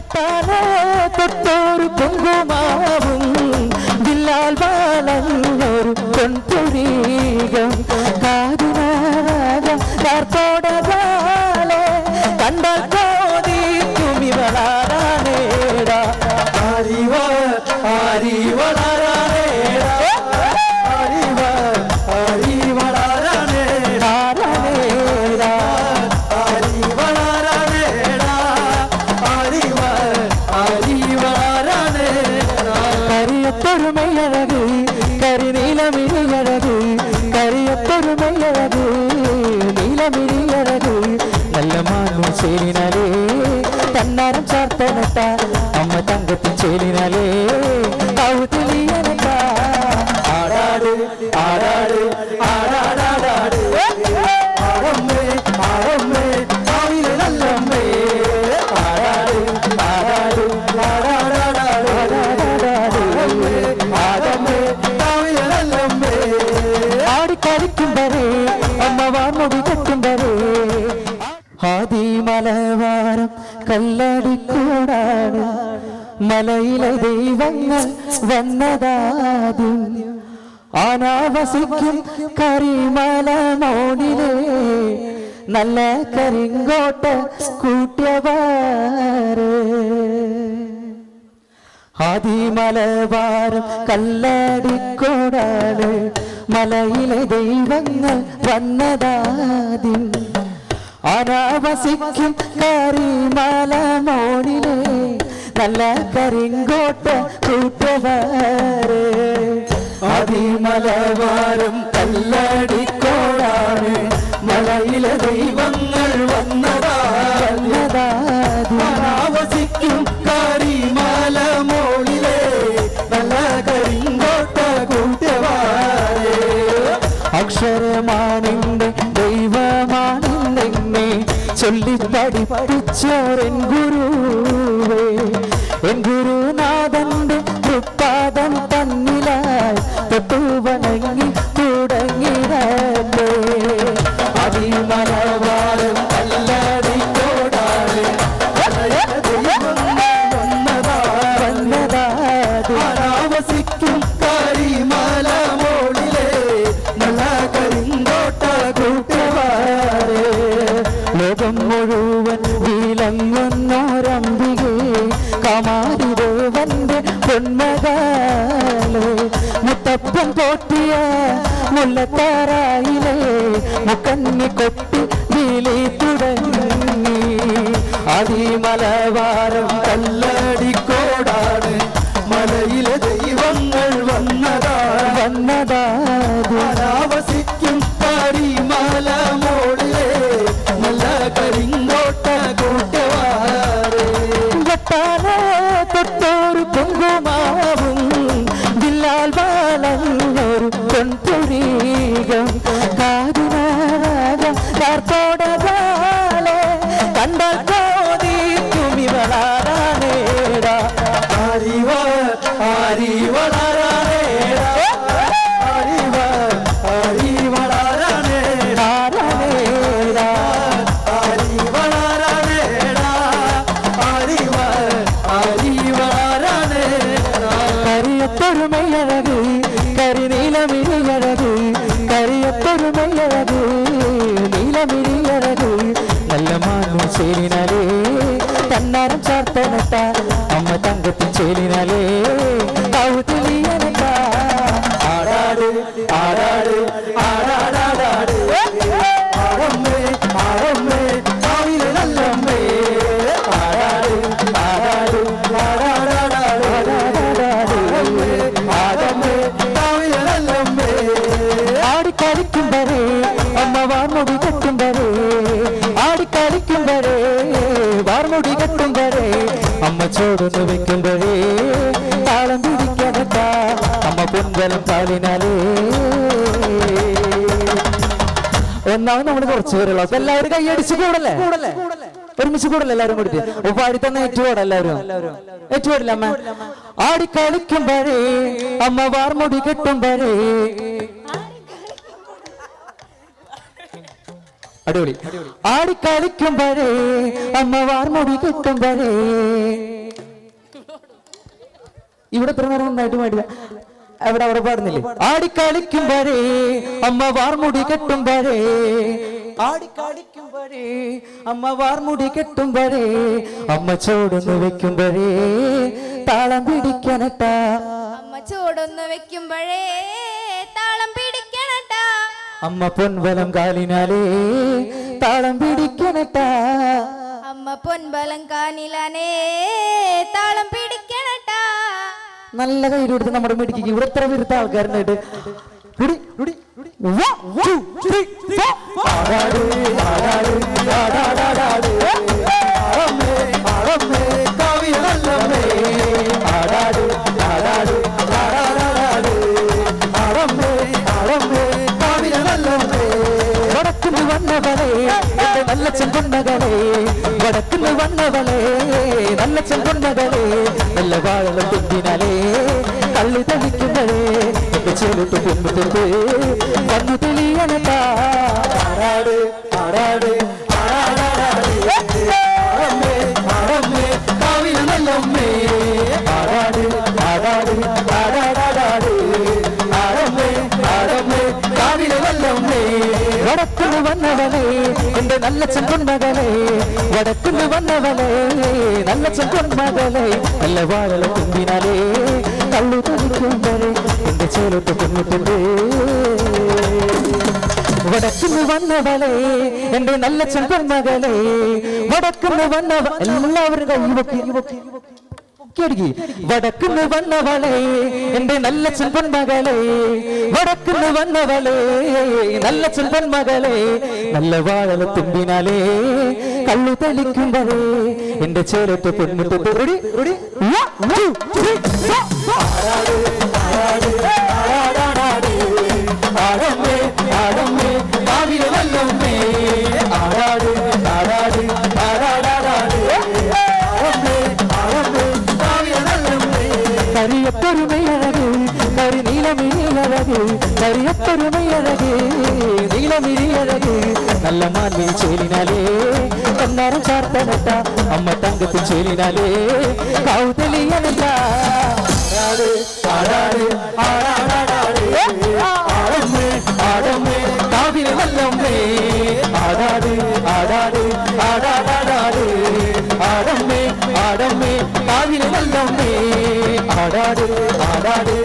தொட்டாலே தொட்டோரு பொங்குமாவா எப்பொருமை அழகு கரி நீலமிழி அழகு கரி எப்பொருமை அழகு நீலமிழி அழகு நல்ல மானும் சேரினாலே தன்னாரும் சாத்தனத்தா அம்மா தங்கத்தின் சேரினாலே கவுதலி எனக்கா. ஆடாடு ஆடாடு മലയിലെ ദൈവങ്ങൾ വന്നതാദ്യം ആനാവസിക്കും കരിമല മോണിലെ. നല്ല കരിങ്കോട്ട കൂട്ടിയവാറ് ആദിമലവാരം കല്ലടിക്കോടാണ് മലയിലെ ദൈവങ്ങൾ വന്നതാദ്യം. അനാവസിക്കും കരിമല മോണിലെ. നല്ല കരിങ്കോട്ട കൂട്ടുവാറ് അതിമലവാരം കല്ലടിക്കോടാണ് മലയിലെ ദൈവങ്ങൾ വന്നതാ. വന്നതാദ്യം താമസിക്കും കരിമല മോളിലെ. നല്ല കരിങ്കോട്ട കൂട്ടവാരെ. അക്ഷരമാണിന്റെ ദൈവമാണിന്നെ ചൊല്ലി പഠിപ്പിച്ചോരെൻ ഗുരുവേ എൻ ഗുരുനാഥന്റെ തൃപ്പാദം തന്നിലായി തൊട്ടു கொண்டு வந்து பொன்மகாலே முத்தப்பம் போட்டிய முல்லத்தாராயிலே முக்கண்ணி கொட்டி நீலி துடங்கி. அதிமலவாரம் கல்லடி பெருமை அழகு கரி நீலமிழி அழகு கரிய பெருமை அழகு நீலமிழி அழகு நல்ல மானும் சேரினாலே தன்னாரம் சார்த்தனத்தா அம்மா தங்கத்தின் சேரினாலே പൊൻകലം പാലിനാലേ. ഒന്നാമത് നമ്മൾ കുറച്ച് പേരുള്ളൂ. എല്ലാവരും കൈയടിച്ച് കൂടല്ലേ? ഒരുമിച്ച് കൂടല്ലേ എല്ലാവരും കൂടി അപ്പൊ ആടി തന്നെ ഏറ്റുപാടാ എല്ലാവരും. ഏറ്റുപാടില്ല അമ്മ? ആടി കളിക്കുമ്പോഴേ അമ്മ വാർമുടി കിട്ടുമ്പോഴേ അടിപൊളി. ആടി കളിക്കുമ്പോഴേ അമ്മ വാർമുടി കിട്ടുമ്പോഴേ ഇവിടെ ഇത്ര നേരം നന്നായിട്ട് പാടില്ല. അവിടെ അവിടെ പാടുന്നില്ലേ? വരെ അമ്മ വാർമുടി കെട്ടുമ്പോഴേ വരെ. അമ്മ വാർമുടി കെട്ടുമ്പോഴേ അമ്മ ചോടൊന്ന് വെക്കുമ്പോഴേ താളം പിടിക്കണട്ട. അമ്മ ചൂടൊന്ന് വെക്കുമ്പോഴേ താളം പിടിക്കണട്ട. അമ്മ പൊൻവലം കാലിനാലേ താളം പിടിക്കണട്ട. അമ്മ പൊൻബലം കാനിലാനേ താളം പിടിക്കണട്ടാ നല്ല കയ്യിലെടുത്ത് നമ്മുടെ മെഡിക്ക് ഇവിടെ എത്ര വിരുദ്ധ ആൾക്കാരുണ്ടായിട്ട് Ready? Ready? One, two, three, four. ആടാട് ആടാട് ആടാടാടാട് ആടമ്മേ ആടമ്മേ കാവിയ നല്ലമ്മേ ആടാട് ആടാട് ആടാടാടാട് ആടമ്മേ ആടമ്മേ കാവിയ നല്ലമ്മേ വടക്കുന്ന് വന്നവളെ എന്റെ നല്ല ചെമ്പൊണ്ണകളെ വടക്കുന്ന് വന്നവളെ നല്ല ചെമ്പൊണ്ണകളെ നല്ല വാഴല చుట్టు కుంటుంది కన్ను తెలియనట ఆడాడు ఆడాడు வடக்குன்னு வந்தவளே இந்த நல்ல செங்கொன் மகளே. வடக்குன்னு வந்தவளே நல்ல செங்கொன் மகளே. நல்ல வாழல தும்பினாலே കള്ളു തളിക്കും വരെ എന്റെ ചേലോട്ട് കൊന്നിട്ടുണ്ട് വടക്കുന്ന് വന്നവളെ എന്റെ നല്ല ചെമ്പൻ മകളെ വടക്കുന്ന് വന്നവ എല്ലാവരും കൈവക്കി ഒറ്റയടിക്ക് വടക്കുന്ന് വന്നവളെ എന്റെ നല്ല ചെമ്പൻ മകളെ വടക്കുന്ന് വന്നവളെ നല്ല ചെമ്പൻ മകളെ നല്ല വാഴല തുമ്പിനാലേ കള്ളു തളിക്കുമ്പോഴേ എന്റെ ചേലത്തെ പൊന്മുട്ടത്ത് நீலமிழியழகு நிறைய பெருமை அழகு நீலமிழியழகு நல்ல மாலை சேலினாலே கண்ணாரம் பார்த்தனட்டா அம்மா தங்கத்தின் சேலினாலே காவுதலி எனட்டா ஆடாடு ஆடாடு ஆடாடாடாடு. ஆடமே ஆடமே காவிரி வல்லம்மே. ஆடாடு ஆடாடு ஆடாடாடாடு. ஆடம்மே ஆடம்மே காவிரி வல்லம்மே. ஆடாடு ஆடாடு